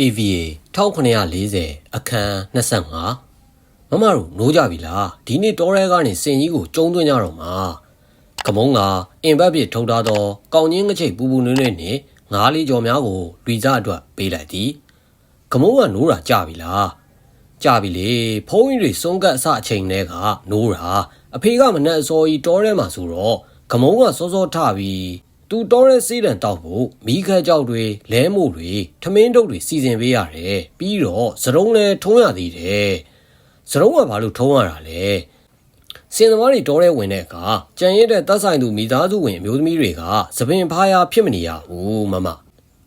AVA 1940အခန်း25မမတို့နိုးကြပြီလားဒီနေ့တောရဲကနေစင်ကြီးကိုကျုံသွင်းကြတော့မှာကမုံကအင်ဘတ်ပြထုတ်ထားသောကောင်းချင်းငချိတ်ပူပူနွေ့နွေ့နဲ့ငါးလေးကြော်များကိုလူစားအတွက်ပေးလိုက်သည်ကမုံကနိုးတာကြပြီလားကြပြီလေဖုန်းကြီးတွေစုံကပ်အစအချိန်တည်းကနိုးတာအဖေကမနဲ့အစောကြီးတောထဲမှာဆိုတော့ကမုံကစောစောထပြီး သူတောရဲစေးတံတောက်ဖို့မိခက်ကြောက်တွေလဲမို့တွေထမင်းတုပ်တွေစီစဉ်ပေးရတယ်ပြီးတော့စရုံးလဲထုံးရသေးတယ်စရုံးကဘာလို့ထုံးရတာလဲစင်သမားတွေတောထဲဝင်တဲ့အခါကြံရစ်တဲ့တပ်ဆိုင်သူမိသားစုဝင်အမျိုးသမီးတွေကသပင်ဖားရဖြစ်မနေရဘူးမမ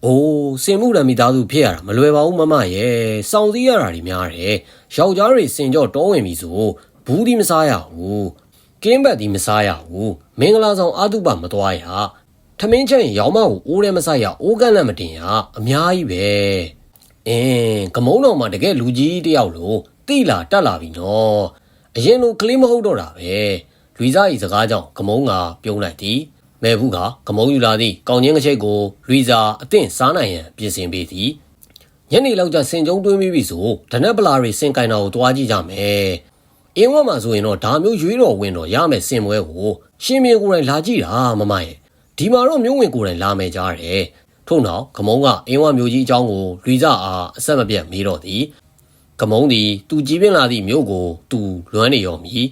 အိုးစင်မှုရမိသားစုဖြစ်ရတာမလွယ်ပါဘူးမမရဲ့စောင့်စည်းရတာတွေများတယ်ယောက်ျားတွေစင်ကြောတောဝင်ပြီဆိုဘူးဒီမစားရဘူးကင်းဘက်ဒီမစားရဘူးမင်္ဂလာဆောင်အာတုပမသွားရ ထမင်းချက်ရင်ရောင်းမကိုအိုးထဲမဆိုင်ရအိုးကန့်လည်းမတင်ရအများကြီးပဲအင်းကမုံတော်မှာတကယ်လူကြီးတယောက်လို့တိလာတက်လာပြီနော်အရင်လိုကလေးမဟုတ်တော့တာပဲလူစားဤစကားကြောင့်ကမုံကပြုံးလိုက်သည်မဲဘူးကကမုံယူလာသည့်ကောင်းချင်းကချိတ်ကိုလူစားအသင့်စားနိုင်ရန်ပြင်ဆင်ပေးသည်ညနေလောက်ကျစင်ကြုံတွင်းပြီးပြီဆိုဒနက်ပလာတွေစင်ကင်တာကိုတွားကြည့်ကြမယ်အင်းဝမှာဆိုရင်တော့ဒါမျိုးရွေးတော်ဝင်တော့ရမယ်စင်ပွဲကိုရှင်မင်းကိုယ်တိုင်လာကြည့်တာမမရဲ့ ဒီမှာတော့မျိုးဝင်ကိုယ်တိုင်လာမယ်ကြားတယ်ထို့နောက်ကမုံကအင်းဝမျိုးကြီးအကြောင်းကိုလူစားအားအဆက်မပြတ်မေးတော့သည်ကမုံသည်သူကြည်ပြင်းလာသည့်မြို့ကိုသူလွမ်းနေရောမည်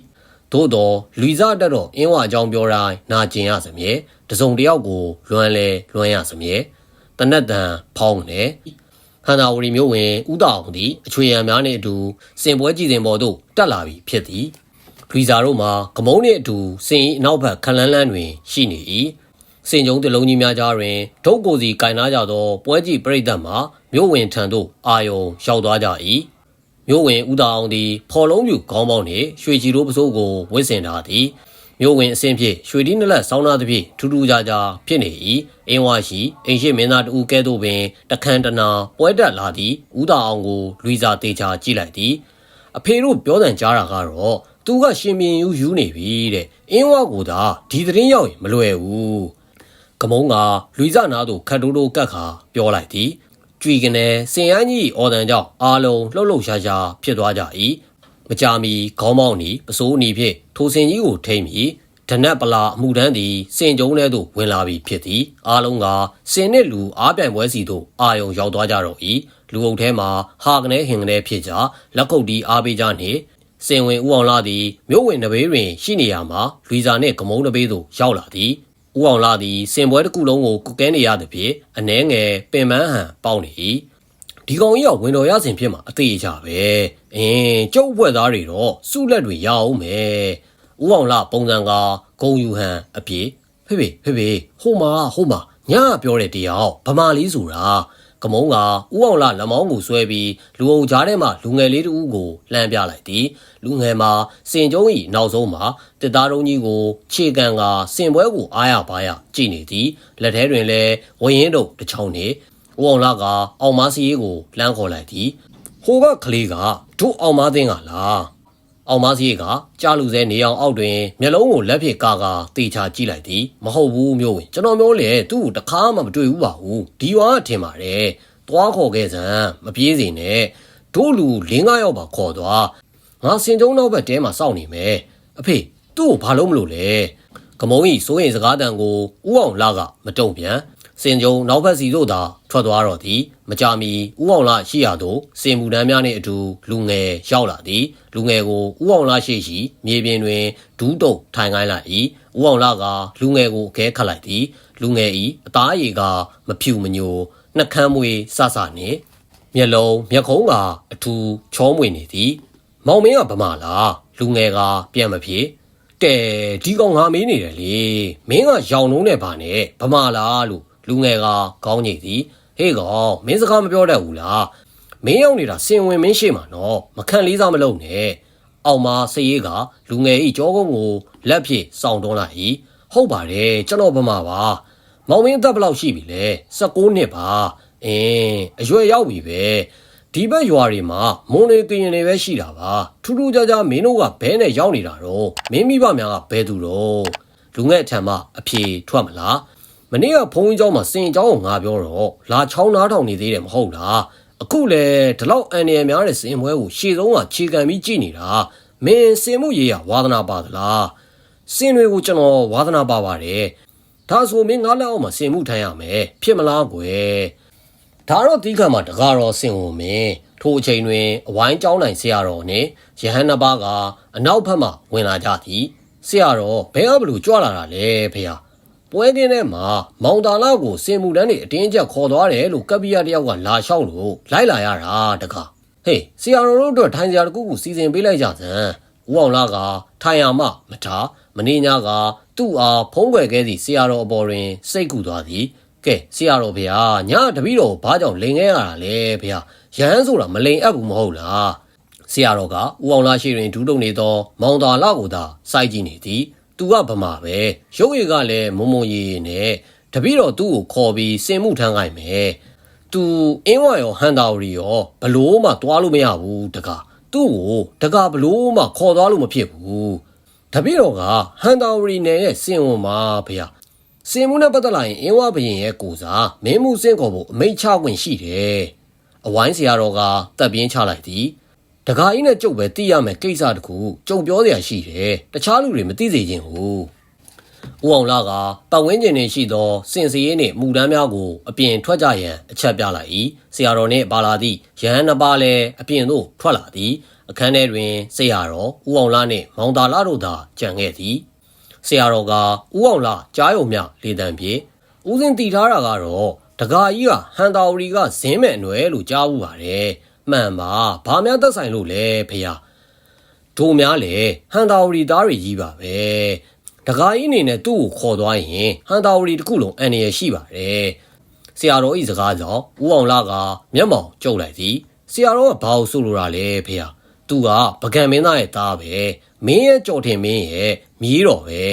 သို့တော့လူစားတက်တော့အင်းဝအကြောင်းပြောတိုင်းနာကျင်ရစမြဲတစုံတယောက်ကိုလွမ်းလဲလွမ်းရစမြဲတနက်တန်ဖောင်းနေဟန္တာဝရီမျိုးဝင်ဥတောင်သည်အချွေရံများနှင့်အတူစင်ပွဲကြည်စင်ပေါ်သို့တက်လာပြီဖြစ်သည်ထွီစာတို့မှာကမုံနှင့်အတူစင်၏အနောက်ဘက်ခလန်းလန်းတွင်ရှိနေ၏ စင်ကြုံတလုံးကြီးများကြားတွင်ဒုတ်ကိုစီကင်နာကြသောပွဲကြည့်ပြိတ္တမှာမြို့ဝင်ထံသို့အာယုံရောက်သွားကြ၏မြို့ဝင်ဥတာအောင်သည်ဖော်လုံးပြူခေါင်းပေါင်းနှင့်ရွှေချီတို့ပစိုးကိုဝစ်စင်ထားသည်မြို့ဝင်အဆင့်ဖြင့်ရွှေတီးနလက်ဆောင်းသားသဖြင့်ထူးထူးခြားခြားဖြစ်နေ၏အင်းဝါရှိအိမ်ရှိမင်းသားတူကဲ့သို့ပင်တခမ်းတနာပွဲတက်လာသည့်ဥတာအောင်ကိုလူစာတေချာကြည့်လိုက်သည်အဖေတို့ပြောတဲ့ကြားတာကတော့သူကရှင်မြင်ယူယူနေပြီတဲ့အင်းဝါကိုသာဒီသတင်းရောက်ရင်မလွယ်ဘူး ကမုံကလူစနာတို့ခတ်တိုးတိုးကတ်ခါပြောလိုက်သည်ကြွေကနေစင်ရမ်းကြီးအော်တန်ကြောင့်အာလုံးလှုပ်လှုပ်ရှားရှားဖြစ်သွားကြ၏မကြမီခေါင်းမောင်းနီပစိုးနီဖြင့်ထိုစင်ကြီးကိုထိမ့်ပြီးဒနက်ပလာအမှုတန်းသည်စင်ကြုံထဲသို့ဝင်လာပြီးဖြစ်သည်အားလုံးကစင်နှင့်လူအားပြိုင်ပွဲစီသို့အာယုံရောက်သွားကြတော့၏လူအုပ်ထဲမှာဟာကနေဟင်ကနေဖြစ်ကြလက်ကုပ်တီးအားပေးကြနှင့်စင်ဝင်ဦးအောင်လာသည်မြို့ဝင်နဘေးတွင်ရှိနေရမှာလူစာနှင့်ကမုံနဘေးသို့ရောက်လာသည် ဦးအောင်လာသည်စင်ပွဲတစ်ခုလုံးကိုကုကဲနေရသည်ဖြင့်အနှဲငယ်ပင်ပန်းဟန်ပေါက်နေ၏ဒီကောင်ကြီးကဝင်တော်ရစဉ်ဖြစ်မှာအသေးချပဲအင်းကျုပ်ဘွက်သားတွေတော့စုလက်တွေရအောင်မယ်ဦးအောင်လာပုံစံကဂုံယူဟန်အပြေဖေဖေဖေဖေဟိုမှာဟိုမှာညပြောတဲ့တရားဗမာလေးဆိုတာ ကမုံကဥအောင်လာလက်မောင်းကိုဆွဲပြီးလူအုပ်ကြားထဲမှာလူငယ်လေးတူကိုလှမ်းပြလိုက်သည်လူငယ်မှာစင်ကျုံးဤနောက်ဆုံးမှာတစ်သားလုံးကြီးကိုခြေကန်ကစင်ပွဲကိုအားရပါရကြည်နေသည်လက်ထဲတွင်လည်းဝရင်တို့တစ်ချောင်းနှင့်ဥအောင်လာကအောင်မစီရေးကိုလှမ်းခေါ်လိုက်သည်ဟိုကကလေးကတို့အောင်မသိန်းကလား အောင်မစီးကကြားလူစဲနေအောင်အောက်တွင်မျက်လုံးကိုလက်ဖြင့်ကာကာတေချာကြည့်လိုက်သည်မဟုတ်ဘူးမျိုးဝင်ကျွန်တော်မျိုးလေသူ့ကိုတခါမှမတွေ့ဘူးပါဘူးဒီဝါထင်ပါတယ်သွားခေါ်ခဲ့စမ်းမပြေးစေနဲ့တို့လူ၄၅ယောက်ပါခေါ်သွားငါစင်ကြုံနောက်ဘက်တဲမှာစောင့်နေမယ်အဖေသူ့ကိုဘာလို့မလို့လဲကမုံကြီးစိုးရင်စကားတန်ကိုဥအောင်လာကမတုံ့ပြန် စင်ကြုံနောက်ဘက်စီတို့သာထွက်သွားတော့သည်မကြမီဥအောင်လာရှိရသို့စင်မူတန်းများနှင့်အတူလူငယ်ရောက်လာသည်လူငယ်ကိုဥအောင်လာရှိရှိမြေပြင်တွင်ဒူးတုပ်ထိုင်ခိုင်းလိုက်၏ဥအောင်လာကလူငယ်ကိုအခဲခတ်လိုက်သည်လူငယ်၏အသားအရည်ကမဖြူမညိုနှကမ်းမွေဆဆနှင့်မျက်လုံးမျက်ခုံးကအထူးချောမွေနေသည်မောင်မင်းကဗမာလားလူငယ်ကပြန်မဖြစ်တဲ့ဒီကောင်ငါမေးနေတယ်လေမင်းကရောင်လုံးနဲ့ဗာနဲ့ဗမာလားလို့ လူငယ်ကခေါင်းညိတ်သည်ဟေးကောင်မင်းစကားမပြောတတ်ဘူးလားမင်းရောက်နေတာစင်ဝင်မင်းရှိမှာနော်မခံလေးစားမလုပ်နဲ့အောင်မစရေးကလူငယ်ဤကြောကုန်းကိုလက်ဖြင့်စောင့်တွန်းလိုက်၏ဟုတ်ပါတယ်ကျွန်တော်ဗမာပါမောင်မင်းအသက်ဘယ်လောက်ရှိပြီလဲ16နှစ်ပါအင်းအရွယ်ရောက်ပြီပဲဒီဘက်ရွာတွေမှာမွန်နေကရင်တွေပဲရှိတာပါထူးထူးခြားခြားမင်းတို့ကဘဲနဲ့ရောက်နေတာတော့မင်းမိဘများကဘဲသူတော့လူငယ်အထံမှအဖြေထွက်မလား မနေ့ကဘုန်းကြီးเจ้าမှာစင်เจ้าကိုငါပြောတော့လာချောင်းနားထောင်နေသေးတယ်မဟုတ်လား အခုလေဒီလောက်အန်ရများတဲ့စင်ပွဲကိုရှေ့ဆုံးကခြေခံပြီးကြည့်နေတာမင်းစင်မှုရေးရဝါသနာပါသလားစင်တွေကိုကျွန်တော်ဝါသနာပါပါတယ်ဒါဆိုမင်းငါလက်အောက်မှာစင်မှုထိုင်ရမယ်ဖြစ်မလားကွယ်ဒါတော့ဒီကံမှာတကားတော်စင်ဝင်မင်းထိုအချိန်တွင်အဝိုင်းကျောင်းနိုင်ဆရာတော်နှင့်ယဟန်နှစ်ပါးကအနောက်ဘက်မှဝင်လာကြသည်ဆရာတော်ဘယ်ကဘလို့ကြွလာတာလဲဖေဟာ ပွဲကင်းထဲမှာမောင်တာလာကိုစင်မှုတန်းနေအတင်းကျပ်ခေါ်သွားတယ်လို့ကပ္ပိယတယောက်ကလာလျှောက်လို့လိုက်လာရတာတကားဟေးဆရာတော်တို့အတွက်ထိုင်စရာတစ်ခုခုစီစဉ်ပေးလိုက်ကြစမ်းဦးအောင်လာကထိုင်ရမှမထားမနေညာကသူ့အားဖုံးကွယ်ခဲ့သည့်ဆရာတော်အပေါ်တွင်စိတ်ကူသွားသည်ကဲဆရာတော်ဗျာညတပည့်တော်ဘာကြောင့်လိန်ခဲ့ရတာလဲဗျာရဟန်းဆိုတာမလိန်အပ်ဘူးမဟုတ်လားဆရာတော်ကဦးအောင်လာရှိတွင်ဒူးတုံနေသော မောင်သာလာကိုသာစိုက်ကြည့်နေသည် သူကဗမာပဲရုပ်ရည်ကလည်းမုံမုံရီရီနဲ့တပည့်တော်သူ့ကိုခေါ်ပြီးစင်မှုထမ်းခိုင်းမယ်သူအင်းဝရောဟန်တာဝရီရောဘလို့မှတွားလို့မရဘူးတကားသူ့ကိုတကားဘလို့မှခေါ်သွားလို့မဖြစ်ဘူးတပည့်တော်ကဟန်တာဝရီနယ်ရဲ့စင်ဝန်မှာဖေဟာစင်မှုနဲ့ပတ်သက်လာရင်အင်းဝဘရင်ရဲ့ကိုစားမင်းမှုစင်ခေါ်ဖို့အမိတ်ချခွင့်ရှိတယ်အဝိုင်းဆရာတော်ကတပ်ပြင်းချလိုက်သည် တကားကြီးနဲ့ကြုတ်ပဲသိရမယ်ကိစ္စတခုကြုံပြောစရာရှိတယ်တခြားလူတွေမသိစေချင်ဘူးဦးအောင်လာကပတ်ဝန်းကျင်တွင်ရှိသောစင်စည်ရေးနှင့်မူတမ်းများကိုအပြင်ထွက်ကြရန်အချက်ပြလိုက်၏ဆရာတော်နှင့်ပါလာသည့်ရဟန်းနှစ်ပါးလည်းအပြင်သို့ထွက်လာသည်အခန်းထဲတွင်ဆရာတော်ဦးအောင်လာနှင့်မောင်တာလာတို့သာကြံခဲ့သည်ဆရာတော်ကဦးအောင်လာကြားယုံမြလေတံပြေဦးစင်တီထားတာကတော့တကာကြီးကဟန်တာဝရီကဇင်းမဲ့အနွယ်လို့ကြားဘူးပါတယ် မှန်ပါဘာများသက်ဆိုင်လို့လဲဖေဟာတို့များလေဟန်တာဝရီသားတွေကြီးပါပဲတကာကြီးအနေနဲ့သူ့ကိုခေါ်သွားရင်ဟန်တာဝရီတစ်ခုလုံးအန်ရရှိပါတယ်ဆရာတော်ဤစကားကြောင့်ဦးအောင်လာကမျက်မှောင်ကျုပ်လိုက်သည်ဆရာတော်ကဘာလို့ဆိုလိုတာလဲဖေဟာသူကပကံမင်းသားရဲ့သားပဲမင်းရဲ့ကြော်ထင်မင်းရဲ့မြည်တော်ပဲ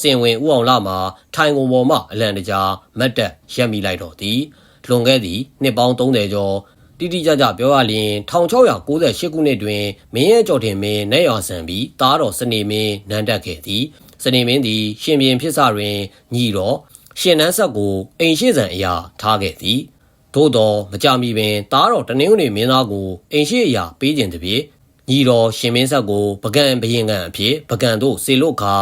စင်ဝင်ဦးအောင်လာမှာထိုင်ကုန်ပေါ်မှအလံတကြားမတ်တက်ရက်မိလိုက်တော့သည်လွန်ခဲ့သည့်နှစ်ပေါင်း30ကျော် တိတိကျကျပြောရရင်1698ခုနှစ်တွင်မင်းရဲ့ကြော်ထင်မင်းနဲ့ရွာဆန်ပြီးသားတော်စနေမင်းနန်းတက်ခဲ့သည်စနေမင်းသည် ရှင်ပြန်ဖြစ်စတွင်ညီတော်ရှင်နန်းဆက်ကိုအိမ်ရှိဆန်အရာထားခဲ့သည်သို့တော်မကြမီပင်သားတော်တနင်္ဂနွေမင်းသားကိုအိမ်ရှိအရာပေးခြင်းတပြည့်ညီတော်ရှင်မင်းဆက်ကိုပကံဘရင်ကန်အဖြစ်ပကံတို့စေလွတ်ခါ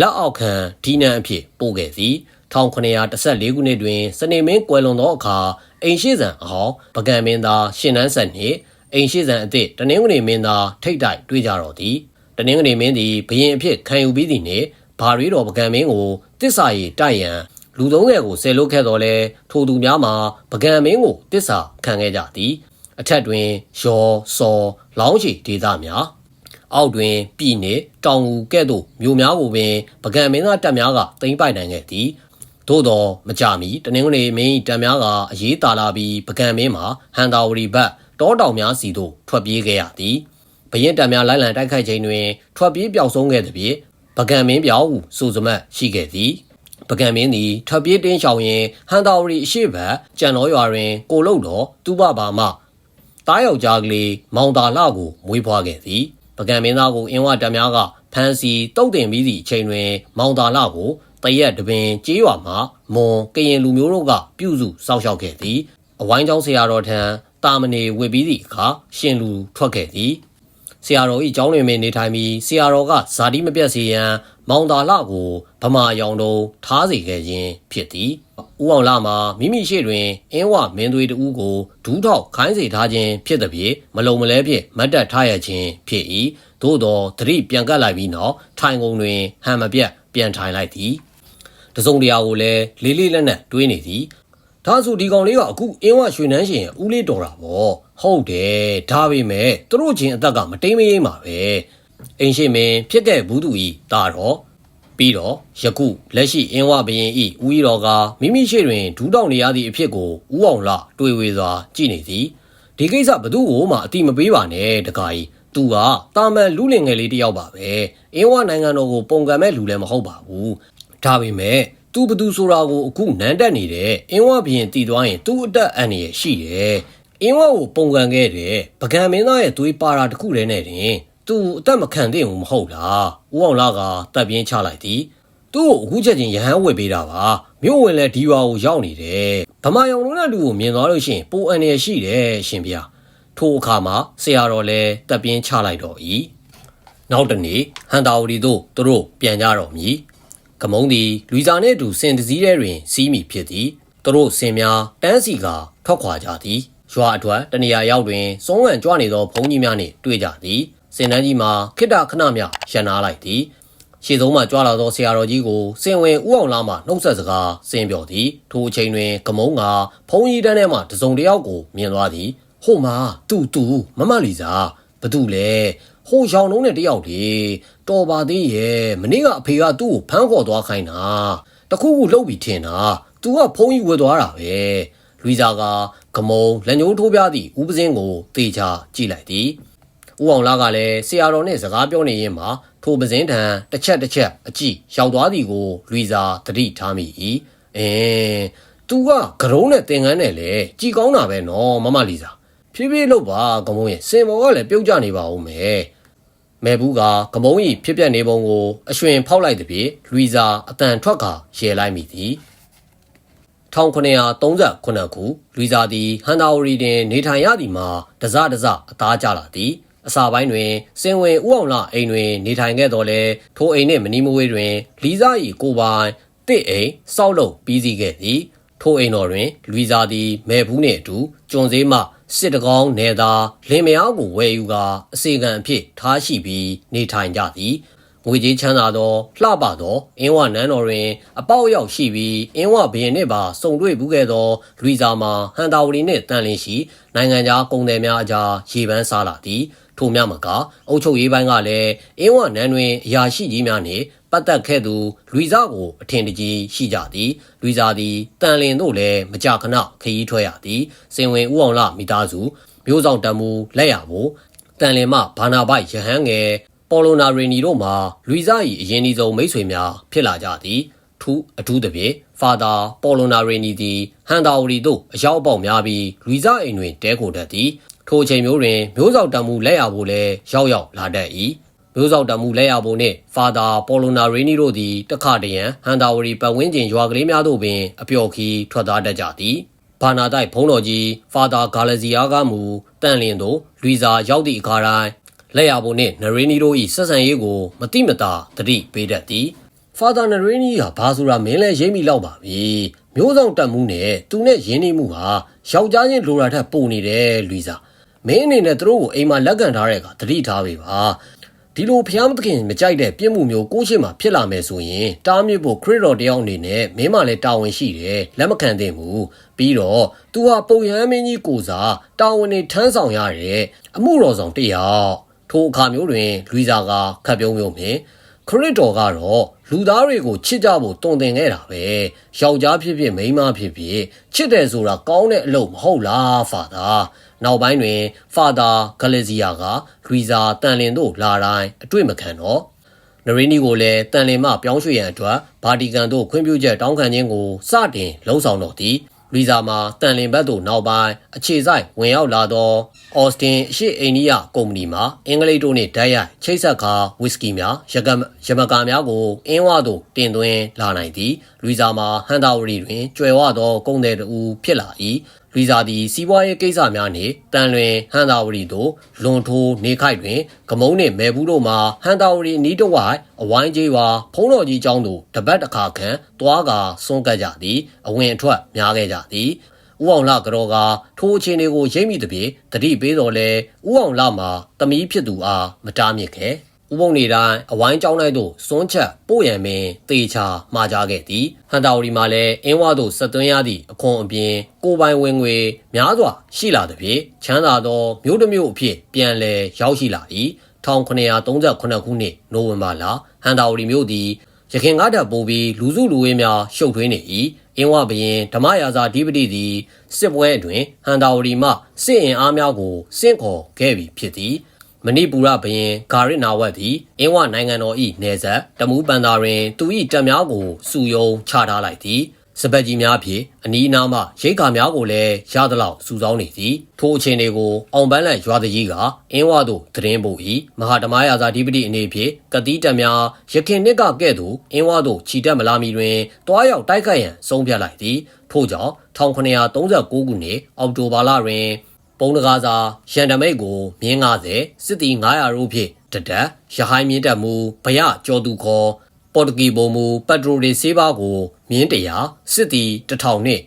လက်အောက်ခံဒီနန်အဖြစ်ပို့ခဲ့သည် 1914ခုနှစ်တွင် စနေမင်းကွယ်လွန်သောအခါအိမ်ရှိဆန်အဟောင်းပကံမင်းသားရှင်နန်းဆက်နှင့်အိမ်ရှိဆန်အသည့်တနင်္ဂနွေမင်းသားထိတ်တိုက်တွေ့ကြတော့သည်တနင်္ဂနွေမင်းသည်ဘရင်အဖြစ်ခံယူပြီးသည်နှင့်ဘာရီတော်ပကံမင်းကိုတစ္ဆာရီတိုက်ရန်လူသုံးဆယ်ကိုဆယ်လို့ခဲ့တော်လဲထိုသူများမှာပကံမင်းကိုတစ္ဆာခံခဲ့ကြသည်အထက်တွင်ရော်စော်လောင်းချီဒေသများအောက်တွင်ပြည်နှင့်တောင်ငူကဲ့သို့မြို့များကိုပင်ပကံမင်းသားတပ်များကသိမ်းပိုက်နိုင်ခဲ့သည် သို့သောမကြမီတနင်္ဂနွေမင်းတပ်များကအရေးတာလာပြီးပကံမင်းမှာဟန်တာဝရီဘတ်တောတောင်များစီသို့ထွက်ပြေးခဲ့ရသည်ဘရင်တပ်များလိုက်လံတိုက်ခိုက်ခြင်းတွင်ထွက်ပြေးပျောက်ဆုံးခဲ့သည်ဖြင့်ပကံမင်းပြောင်းဟုဆိုစမတ်ရှိခဲ့သည်ပကံမင်းသည်ထွက်ပြေးတင်းရှောင်ရင်ဟန်တာဝရီအရှိဘတ်ကြံတော်ရွာတွင် ကိုလုတ်တော်သူဘဘာမှတားယောက်ျားကလေးမောင်တာလှကိုမွေးဖွားခဲ့သည်ပကံမင်းသားကိုအင်းဝတပ်များကဖမ်းဆီးတုတ်တင်ပြီးသည့်အချိန်တွင် မောင်တာလှကို တရက်တပင်ကြေးရွာမှမွန်ကရင်လူမျိုးတို့ကပြုစုစောင့်ရှောက်ခဲ့သည်အဝိုင်းကျောင်းဆရာတော်ထံတာမဏေဝစ်ပြီးသည့်အခါရှင်လူထွက်ခဲ့သည်ဆရာတော်၏ကျောင်းတွင်ပင်နေထိုင်ပြီးဆရာတော်ကဇာတိမပြတ်စေရန်မောင်တာလကိုဗမာအယောင်တုံးထားစေခဲ့ခြင်းဖြစ်သည်ဦးအောင်လာမှာမိမိရှိတွင်အင်းဝမင်းသွေးတူကိုဒူးထောက်ခိုင်းစေထားခြင်းဖြစ်သည်ဖြင့်မလုံမလဲဖြင့်မတ်တက်ထားရခြင်းဖြစ်၏သို့သောသတိပြန်ကပ်လိုက်ပြီးနောက်ထိုင်ကုန်တွင်ဟန်မပြတ်ပြန်ထိုင်လိုက်သည် တစုံတရာကိုလည်းလေးလေးလက်နက်တွေးနေသည်ဒါဆိုဒီကောင်လေးကအခုအင်းဝရွှေနှန်းရှင်ဦးလေးတော်တာပေါ့ဟုတ်တယ်ဒါပေမဲ့သူတို့ချင်းအသက်ကမတိမ်မရေးမှာပဲအိမ်ရှိမင်းဖြစ်တဲ့ဘူးသူဤဒါတော့ပြီးတော့ယခုလက်ရှိအင်းဝဘရင်ဤဦးဤတော်ကမိမိရှိတွင်ဒူးတောင်နေရသည့်အဖြစ်ကိုဦးအောင်လတွေ့ဝေစွာကြည့်နေသည်ဒီကိစ္စဘသူ့ကိုမှအတိမပေးပါနဲ့တခါကြီးသူကတာမန်လူလင်ငယ်လေးတယောက်ပါပဲအင်းဝနိုင်ငံတော်ကိုပုံကံမဲ့လူလည်းမဟုတ်ပါဘူး ဒါပေမဲ့သူဘသူဆိုတာကိုအခုနန်းတက်နေတဲ့အင်းဝဘရင်တည်သွားရင်သူ့အတက်အန္တရာယ်ရှိတယ်အင်းဝကိုပုံကန်ခဲ့တဲ့ပကံမင်းသားရဲ့သွေးပါတာတခုတည်းနဲ့တင်သူအသက်မခံသင့်ဘူးမဟုတ်လားဦးအောင်လာကတပ်ပြင်းချလိုက်သည်သူ့ကိုအခုချက်ချင်းရဟန်းဝယ်ပေးတာပါမြို့ဝင်လဲဒီရွာကိုရောက်နေတယ်ဗမာယောင်လုံးတဲ့လူကိုမြင်သွားလို့ရှိရင်ပိုအန်ရရှိတယ်ရှင်ဗျာထိုအခါမှာဆရာတော်လည်းတပ်ပြင်းချလိုက်တော့၏နောက်တနေ့ဟန်တာဝတီတို့သူတို့ပြန်ကြတော့မည် ကမုံသည်လူစာနှင့်အတူစင်တစည်းထဲတွင် စီးမိဖြစ်သည်သူတို့စင်များတန်းစီကထွက်ခွာကြသည်ရွာအတွက်တနေရာရောက်တွင်စုံးဟန်ကြွနေသောဘုံကြီးများနှင့်တွေ့ကြသည်စင်တန်းကြီးမှာခိတ္တခဏမြရန်နာလိုက်သည်ရှေ့ဆုံးမှကြွလာသောဆရာတော်ကြီးကိုစင်ဝင်ဥအောင်လာမှနှုတ်ဆက်စကားဆင်ပြောသည်ထိုအချိန်တွင်ကမုံကဘုံကြီးတန်းထဲမှတစုံတစ်ယောက်ကိုမြင်သွားသည်ဟိုမှာတူတူမမလီစာဘသူလဲ ဟိုရောင်လုံးနဲ့တယောက်လေတော်ပါသေးရဲ့မနေ့ကအဖေကသူ့ကိုဖမ်းခေါ်သွားခိုင်းတာတခုခုလှုပ်ပြီးထင်တာသူကဖုံးကြီးဝယ်သွားတာပဲလူစာကကမုံလက်ညှိုးထိုးပြသည့်ဥပစင်းကိုတေချာကြည့်လိုက်သည်ဦးအောင်လာကလည်းဆရာတော်နဲ့စကားပြောနေရင်မှာထိုပစင်းထံတစ်ချက်တစ်ချက်အကြည့်ရောက်သွားသည်ကိုလူစာတတိထားမိ၏အင်းသူကကရုံးနဲ့တင်ကန်းနဲ့လေကြည်ကောင်းတာပဲနော်မမလီစာဖြည်းဖြည်းလုပ်ပါကမုံရဲ့စင်မော်ကလည်းပြုတ်ကျနေပါဦးမယ် မဲဘူးကကမုံကြီးဖြစ်ပြနေပုံကိုအရွှင်ဖောက်လိုက်သည်ဖြင့်လူစာအတန်ထွက်ကရဲလိုက်မိသည်1939ခုလူစာသည်ဟန်တာဝရီတွင် နေထိုင်ရသည်မှာတစတစအသားကျလာသည်အစာပိုင်းတွင်စင်ဝင်ဥအောင်လအိမ်တွင် နေထိုင်ခဲ့တော်လဲထိုအိမ်နှင့်မနီးမဝေးတွင် လီစာ၏ကိုပိုင်တစ်အိမ်စောက်လုပ်ပြီးစီးခဲ့သည်ထိုအိမ်တော်တွင်လူီစာသည်မဲဘူးနှင့်အတူကျွံစည်းမှ စစ်တကောင်းနေသာလင်မယားကိုဝယ်ယူကာအစီကံအဖြစ်ထားရှိပြီးနေထိုင်ကြသည်ငွေကြေးချမ်းသာသောလှပသောအင်းဝနန်းတော်တွင် အပေါက်ရောက်ရှိပြီးအင်းဝဘရင်နှင့်ပါစုံတွေ့ဘူးခဲ့သောလူီစာမှာဟန်တာဝရီနှင့်တန်လင်းရှိနိုင်ငံခြားကုန်သည်များအကြားရေပန်းစားလာသည် ထို့မြမကအုပ်ချုပ်ရေးပိုင်းကလည်းအင်းဝနန်းတွင်အရာရှိကြီးများနှင့်ပတ်သက်ခဲ့သူလူစာကိုအထင်တကြီးရှိကြသည်လူစာသည်တန်လင်တို့လည်းမကြခဏခရီးထွက်ရသည်စင်ဝင်ဥအောင်လမိသားစုမျိုးဆောင်တမှုလက်ရဖို့တန်လင်မှဘာနာပိုက်ရဟန်းငယ်ပေါ်လိုနာရီနီတို့မှာလူစာ၏အရင်ဒီဆုံးမိတ်ဆွေများဖြစ်လာကြသည်ထူးအထူးသဖြင့်ဖာသာပေါ်လိုနာရီနီသည်ဟန်တာဝရီတို့အရောက်ပေါက်များပြီးလူစာအိမ်တွင်တဲခိုတတ်သည် ထိုအချိန်မျိုးတွင်မျိုးစောက်တံမှုလက်ရဖို့လည်းရောက်ရောက်လာတတ်၏မျိုးစောက်တံမှုလက်ရဖို့နှင့်ဖာသာပေါ်လိုနာရီနီတို့သည်တခတရံဟန်တာဝရီပတ်ဝန်းကျင်ရွာကလေးများတို့ပင်အပျော်ခီထွက်သွားတတ်ကြသည်ဘာနာတိုက်ဘုံတော်ကြီးဖာသာဂါလစီယာကမူတန်လင်တို့လူစာရောက်သည့်အခါတိုင်းလက်ရဖို့နှင့်နရီနီတို့၏ဆက်ဆံရေးကိုမတိမတာတတိပေးတတ်သည်ဖာသာနရီနီကဘာဆိုတာမင်းလည်းရိပ်မိလောက်ပါပြီမျိုးဆောင်တက်မှုနဲ့သူနဲ့ရင်းနှီးမှုဟာယောက်ျားချင်းလိုရာထက်ပိုနေတယ်လူစာ မင်းအနေနဲ့သူတို့ကိုအိမ်မှာလက်ကန်ထားတဲ့အခါတတိထားပေးပါဒီလိုဖျားမသခင်မကြိုက်တဲ့ပြစ်မှုမျိုးကိုရှိမှဖြစ်လာမယ်ဆိုရင်တားမြစ်ဖို့ခရစ်တော်တယောက်အနေနဲ့မင်းမလည်းတာဝန်ရှိတယ်လက်မခံသင့်ဘူးပြီးတော့သူဟာပုံရဟန်းမင်းကြီးကိုစားတာဝန်တွေထမ်းဆောင်ရတဲ့အမှုတော်ဆောင်တယောက်ထိုအခါမျိုးတွင်လူစာကခပ်ပြုံးပြုံးဖြင့် ခရစ်တော်ကတော့လူသားတွေကိုချစ်ကြဖို့တုံသင်ခဲ့တာပဲယောက်ျားဖြစ်ဖြစ်မိန်းမဖြစ်ဖြစ်ချစ်တယ်ဆိုတာကောင်းတဲ့အလုပ်မဟုတ်လားဖာသာနောက်ပိုင်းတွင်ဖာသာဂလက်ဇီယာကလူီဇာတန်လင်တို့လာတိုင်းအတွေ့မခံတော့နရီနီကိုလည်းတန်လင်မှပြောင်းရွှေ့ရန်အတွက်ဗာတီကန်တို့ခွင့်ပြုချက်တောင်းခံခြင်းကိုစတင်လှုံ့ဆော်တော့သည် လီဇာမှာတန်လင်ဘတ်တို့နောက်ပိုင်းအခြေဆိုင်ဝင်ရောက်လာသောအော်စတင်အရှိအိန္ဒိယကုမ္ပဏီမှာအင်္ဂလိပ်တို့နှင့်ဓာတ်ရိုက်ချိတ်ဆက်ခါဝစ်စကီများရကရမကာများကိုအင်းဝသို့တင်သွင်းလာနိုင်သည်လီဇာမှာဟန်တာဝရီတွင်ကျွယ်ဝသောကုန်သည်တူဖြစ်လာ၏ လီဇာသည်စီးပွားရေးကိစ္စများနှင့်တန်လွင်ဟန်တာဝရီတို့လွန်ထိုးနေခိုက်တွင်ဂမုံနှင့်မဲဘူးတို့မှာဟန်တာဝရီနီးတဝိုင်အဝိုင်းကြီးပါဖုံးတော်ကြီးကျောင်းသို့တပတ်တစ်ခါခန့်တွားကာစွန့်ကပ်ကြသည်အဝင်အထွက်များခဲ့ကြသည်ဥအောင်လကြောကထိုအခြေအနေကိုရိပ်မိသဖြင့်တတိပေးတော်လဲဥအောင်လမှာတမီးဖြစ်သူအားမတားမြစ်ခဲ့ ဥပုံနေတိုင်းအဝိုင်းကျောင်းလိုက်သို့စွန်းချက်ပို့ရန်ပင်တေချာမှာကြားခဲ့သည်ဟန်တာဝရီမှာလည်းအင်းဝသို့ဆက်သွင်းရသည့်အခွန်အပြင်ကိုပိုင်ဝင်ငွေများစွာရှိလာသဖြင့်ချမ်းသာသောမြို့တစ်မြို့အဖြစ်ပြန်လည်ရောက်ရှိလာ၏1938ခုနှစ်နိုဝင်ဘာလဟန်တာဝရီမြို့သည်ရခင်ကားတပ်ပိုးပြီးလူစုလူဝေးများရှုပ်ထွေးနေ၏အင်းဝဘရင်ဓမ္မရာဇာဓိပတိသည်စစ်ပွဲအတွင်ဟန်တာဝရီမှစစ်အင်အားများကိုစင့်ခေါ်ခဲ့ပြီဖြစ်သည် မဏိပူရဘရင်ဂါရစ်နာဝတ်သည်အင်းဝနိုင်ငံတော်၏နေဆက်တမူးပန်သာတွင်သူ၏တပ်များကိုစုယုံချထားလိုက်သည်စပတ်ကြီးများဖြင့်အနီးအနားမှရိတ်ခါများကိုလည်းရသလောက်စုဆောင်းနေသည်ထိုအခြေအနေကိုအောင်ပန်းလန်ရွာတကြီးကအင်းဝသို့သတင်းပို့၏မဟာဓမ္မရာဇာဓိပတိအနေဖြင့်ကတိတက်များရခင်နှစ်ကကဲ့သို့အင်းဝသို့ခြိတက်မလာမီတွင်တွားရောက်တိုက်ခိုက်ရန်ဆုံးဖြတ်လိုက်သည်ထို့ကြောင့်1939ခုနှစ်အောက်တိုဘာလတွင် ပုံတကားစာရန်တမိတ်ကိုမြင်း90စစ်တီ900ရိုးဖြင့်တဒက်ရဟိုင်းမြင့်တက်မှုဗရကျော်သူခေါ်ပေါ်တူဂီဘုံမူပက်ထရိုရီဆေးပါးကိုမြင်း100စစ်တီ1000နှင့်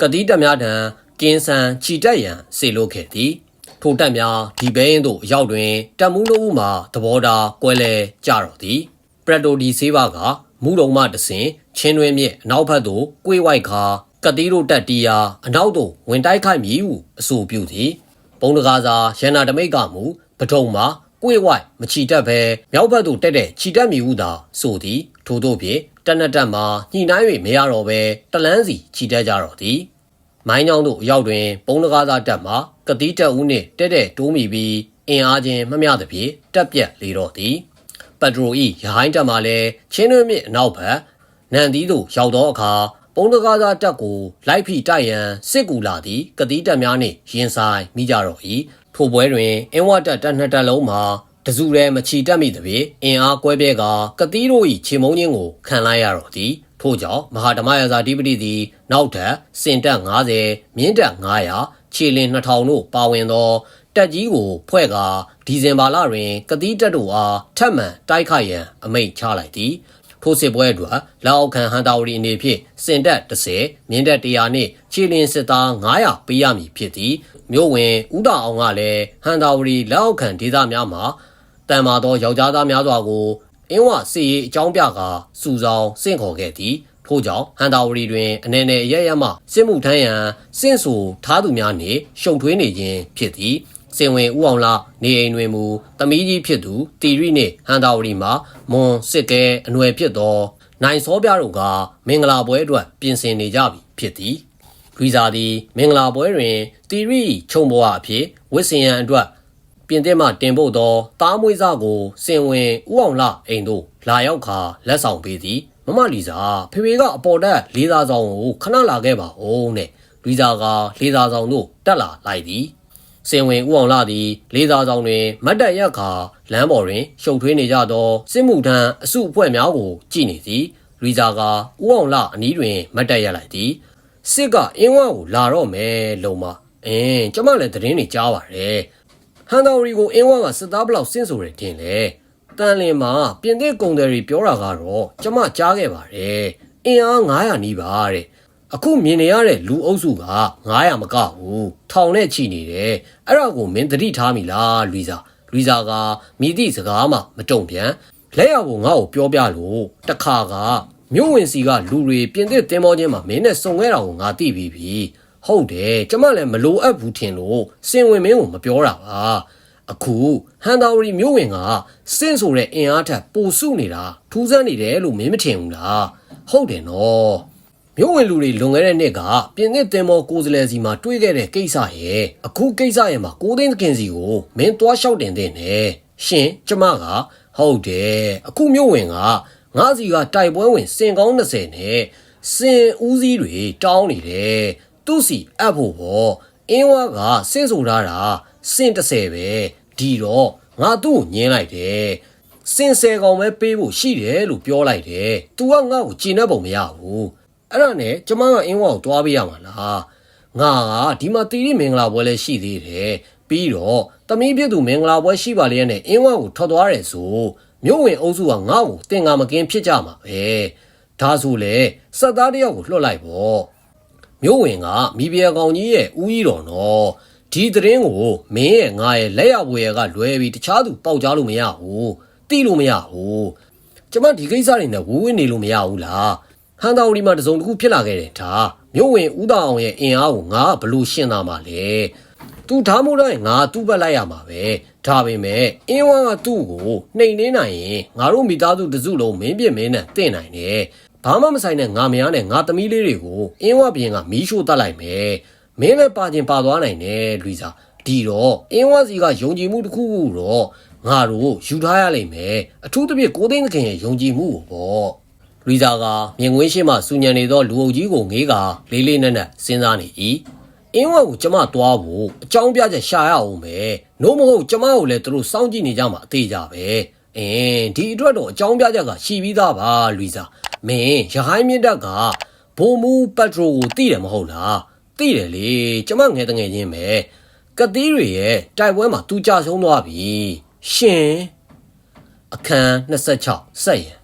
ကတိတက်များထံကင်းဆန်ခြိတက်ရန်စေလိုခဲ့သည်ထိုတက်များဒီဘဲရင်သို့ရောက်တွင်တက်မှုလို့မှသဘောထားကွဲလဲကြတော့သည်ပရက်တိုဒီဆေးပါးကမူတုံမှတဆင်ချင်းတွင်မြင့်အနောက်ဘက်သို့ကွေးဝိုက်ခါ ကတိတို့တက်တီယာအနောက်သို့ဝင်တိုက်ခိုက်မည်ဟုအဆိုပြုသည်ပုံတကားစာရန်နာတမိတ်ကမူပထုံမှာကွေ့ဝိုက်မချီတက်ဘဲမြောက်ဘက်သို့တက်တဲ့ချီတက်မီဟုသာဆိုသည် ထို့သောဖြင့်တက်နက်တက်မှာညှိနှိုင်း၍မရတော့ဘဲတလန်းစီချီတက်ကြတော့သည်မိုင်းကြောင်တို့အရောက်တွင်ပုံတကားသားတက်မှာကတိတက်ဦးနှင့်တက်တဲ့တိုးမိပြီးအင်အားချင်းမမျှသဖြင့်တက်ပြက်လေတော့သည်ပက်ထရိုဤရဟိုင်းတက်မှာလည်းချင်းတွင်းမြစ်အနောက်ဘက်နန်သီးသို့ရောက်သောအခါ ပုံတကားသားတက်ကိုလိုက်ဖိတိုက်ရန်စစ်ကူလာသည့်ကတိတက်များနှင့်ရင်ဆိုင်မိကြတော့၏ထိုပွဲတွင်အင်းဝတက်တက်နှစ်တက်လုံးမှာတစုရဲမချီတက်မိသဖြင့်အင်အားကွဲပြဲကကတိတို့၏ခြေမုံချင်းကိုခံလိုက်ရတော့သည်ထို့ကြောင့်မဟာဓမ္မရာဇာဓိပတိသည်နောက်ထပ်စင်တက်90မြင်းတက်900ခြေလင်2000တို့ပါဝင်သောတက်ကြီးကိုဖွဲ့ကာဒီဇင်ဘာလတွင်ကတိတက်တို့အားထပ်မံတိုက်ခိုက်ရန်အမိန့်ချလိုက်သည် ထိုစစ်ပွဲအတွက်လောက်ခံဟန်တာဝရီအနေဖြင့်စင်တက်30မြင်းတက်100နှင့်ခြေလင်စစ်သား900ပေးရမည်ဖြစ်သည်မြို့ဝင်ဦးတာအောင်ကလည်းဟန်တာဝရီလောက်ခံဒေသများမှာတန်မာသောယောက်ျားသားများစွာကိုအင်းဝစီရီအကြောင်းပြကာစုဆောင်စင့်ခေါ်ခဲ့သည်ထို့ကြောင့်ဟန်တာဝရီတွင်အနေနဲ့ရရမှစစ်မှုထမ်းရန်စင့်ဆူထားသူများနှင့်ရှုံထွေးနေခြင်းဖြစ်သည် စင်ဝင်ဦးအောင်လာနေအိမ်တွင်မူသမီးကြီးဖြစ်သူတီရီနှင့်ဟန်တာဝရီမှာမွန်စစ်ကဲအနွယ်ဖြစ်သောနိုင်စောပြတို့ကမင်္ဂလာပွဲအတွက်ပြင်ဆင်နေကြပြီဖြစ်သည်လူစားသည်မင်္ဂလာပွဲတွင်တီရီခြုံဘွားအဖြစ်ဝစ်စင်ရန်အတွက်ပြင်သစ်မှတင်ဖို့သောတားမွေးစားကိုစင်ဝင်ဥအောင်လအိမ်သို့လာရောက်ခါလက်ဆောင်ပေးသည်မမလီစာဖေဖေကအပေါ်တက်လေးသားဆောင်ကိုခဏလာခဲ့ပါဦးနဲ့လူစားကလေးသားဆောင်တို့တက်လာလိုက်သည် စင်ဝင်ဥအောင်လာသည်လေးသားဆောင်တွင်မတ်တက်ရက်ခါလမ်းပေါ်တွင်ရှုပ်ထွေးနေကြသောစစ်မှုထမ်းအစုအဖွဲ့များကိုကြည့်နေသည်လူစားကဥအောင်လာအနီးတွင်မတ်တက်ရက်လိုက်သည်စစ်ကအင်းဝကိုလာတော့မယ်လုံမအင်းကျမလည်းသတင်းတွေကြားပါတယ်ဟန်တော်ရီကိုအင်းဝကစစ်သားဘလောက်စင့်ဆိုရတင်လေတန်လင်မှာပြင်သစ်ကုန်တယ်တွေပြောတာကတော့ကျမကြားခဲ့ပါတယ်အင်အား900နီးပါတဲ့ အခုမြင်နေရတဲ့လူအုပ်စုက900မကဘူးထောင်နဲ့ချီနေတယ်အဲ့ဒါကိုမင်းသတိထားမိလားလူစာလူစာကမိသည့်စကားမှမတုံ့ပြန်လက်ရကိုငါ့ကိုပြောပြလို့တခါကမြို့ဝင်စီကလူတွေပြင်သစ်တင်းမောချင်းမှာမင်းနဲ့စုံခဲ့တာကိုငါသိပြီးပြီဟုတ်တယ်ကျမလည်းမလိုအပ်ဘူးထင်လို့စင်ဝင်မင်းကိုမပြောတာပါအခုဟန်တာဝရီမျိုးဝင်ကစင့်ဆိုတဲ့အင်အားထက်ပိုစုနေတာထူးဆန်းနေတယ်လို့မင်းမထင်ဘူးလားဟုတ်တယ်နော် မျိုးဝင်လူတွေလွန်ခဲ့တဲ့နှစ်ကပြင်သစ်တင်မောကိုယ်စလဲစီမှာတွေးခဲ့တဲ့ကိစ္စရဲ့အခုကိစ္စရဲ့မှာကိုသိန်းသခင်စီကိုမင်းသွားလျှောက်တင်တဲ့နဲ့ရှင်ကျမကဟုတ်တယ်အခုမျိုးဝင်ကငါစီကတိုက်ပွဲဝင်စင်ကောင်း20နဲ့စင်ဦးစီးတွေတောင်းနေတယ်သူ့စီအပ်ဖို့ပေါ့အင်းဝါကစင့်ဆိုထားတာစင့်30ပဲဒီတော့ငါသူ့ကိုညင်းလိုက်တယ်စင်ဆယ်ကောင်ပဲပေးဖို့ရှိတယ်လို့ပြောလိုက်တယ်။ तू ကငါ့ကိုကျင်တဲ့ပုံမရဘူး။ အဲ့ဒါနဲ့ကျမကအင်းဝါကိုတွားပေးရမှာလား။ငါကဒီမှာတီရီမင်္ဂလာပွဲလည်းရှိသေးတယ်။ပြီးတော့တမီးပြည့်သူမင်္ဂလာပွဲရှိပါလေနဲ့အင်းဝါကိုထွက်သွားတယ်ဆိုမြို့ဝင်အုပ်စုကငါ့ကိုတင်ငါမကင်းဖြစ်ကြမှာပဲ။ဒါဆိုလေစက်သားတယောက်ကိုလွှတ်လိုက်ပေါ့။မြို့ဝင်ကမိဖုရားကောင်ကြီးရဲ့ဦးကြီးတော်နော်။ဒီသတင်းကိုမင်းရဲ့ငါရဲ့လက်ရပွေရကလွဲပြီးတခြားသူပေါက်ကြားလို့မရဘူးတိလို့မရဘူးကျမဒီကိစ္စတွေနဲ့ဝဝင်းနေလို့မရဘူးလား ဟန်တော်ဒီမှာတစုံတစ်ခုဖြစ်လာခဲ့တယ်ဒါမြို့ဝင်ဦးတောင်ရဲ့အင်အားကိုငါဘလို့ရှင်းသားမှာလဲသူထားမို့တော့ငါသူ့ဘက်လိုက်ရမှာပဲဒါပေမဲ့အင်းဝါကသူ့ကိုနှိမ်နှင်းနိုင်ရင်ငါတို့မိသားစုတစုလုံးမင်းပြစ်မင်းနဲ့တင့်နိုင်တယ်ဘာမှမဆိုင်တဲ့ငါမယားနဲ့ငါသမီးလေးတွေကိုအင်းဝဘရင်ကမီးရှို့တတ်လိုက်မယ်မင်းလည်းပါခြင်းပါသွားနိုင်တယ်လူစားဒီတော့အင်းဝစီကယုံကြည်မှုတစ်ခုခုတော့ငါတို့ယူထားရလိမ့်မယ်အထူးသဖြင့်ကိုသိန်းသခင်ရဲ့ယုံကြည်မှုကိုပေါ့ လူစာကမြင်ကွင်းရှိမှစူညံနေသောလူအုပ်ကြီးကိုငေးကလေးလေးနက်နက်စဉ်းစားနေ၏အင်းဝက်ကိုကျမသွားဖို့အကြောင်းပြချက်ရှာရအောင်ပဲ။နို့မဟုတ်ကျမကိုလည်းသူတို့စောင့်ကြည့်နေကြမှာအသေးကြပဲ။အင်းဒီအတွက်တော့အကြောင်းပြချက်ကရှိပြီးသားပါလူစာ။မင်းရဟိုင်းမြင့်တက်ကဘိုမူပက်ထရိုကိုသိတယ်မဟုတ်လား။သိတယ်လေကျမငယ်တငယ်ချင်းပဲ။ကတိတွေရဲ့တိုက်ပွဲမှာသူကြဆုံးသွားပြီ။ရှင်အခန်း26စက်ရင်